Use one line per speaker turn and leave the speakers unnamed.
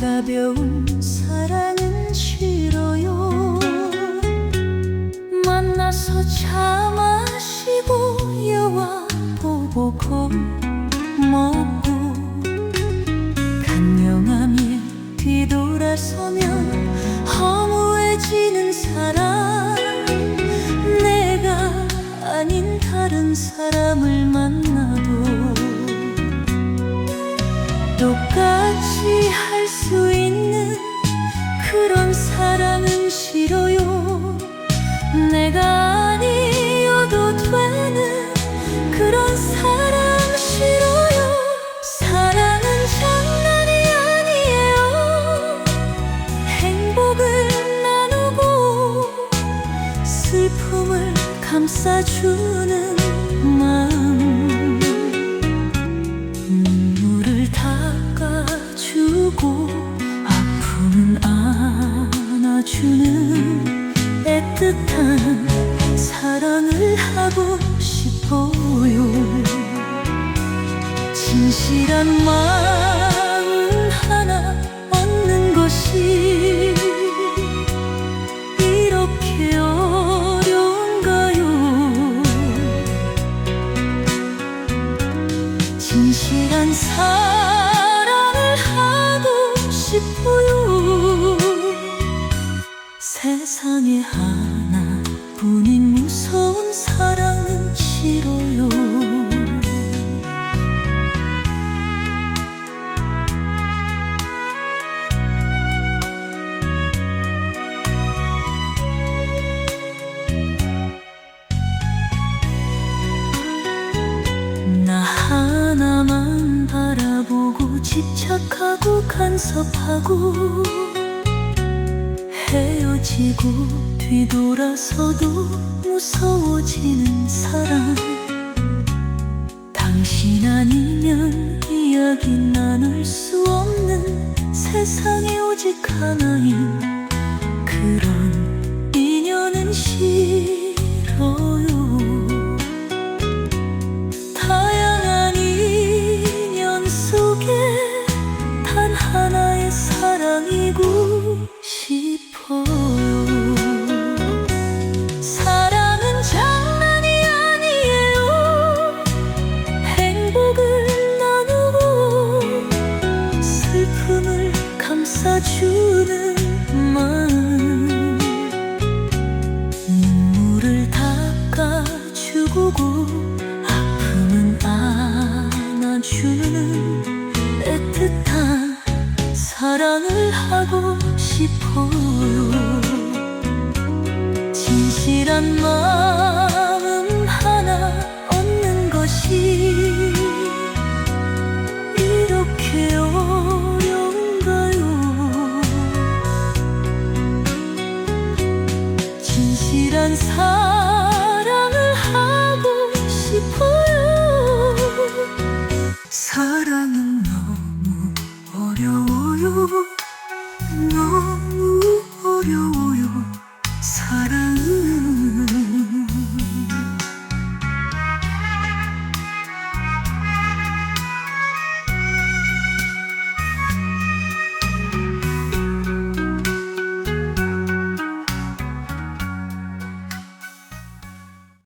가벼운 사랑은 싫어요. 만나서 차 마시고 여와 보고 겁 먹고 간영하며 뒤돌아서면 허무해지는 사람 내가 아닌 다른 사람을 만나도 똑같이 할 싫어요. 내가 아니어도 되는 그런 사랑 싫어요. 사랑은 장난이 아니에요. 행복을 나누고 슬픔을 감싸주 주는 애틋한 사랑을 하고 싶어요. 진실한 마음 하나 집착하고 간섭하고 헤어지고 뒤돌아서도 무서워지는 사랑 당신 아니면 이야기 나눌 수 없는 세상에 오직 하나인 눈물을 닦아주고 아픔은 안아주는 애틋한 사랑을 하고 싶어요. 진실한 마음 이런 사랑을 하고 싶어요. 사랑은 너무 어려워요. 너무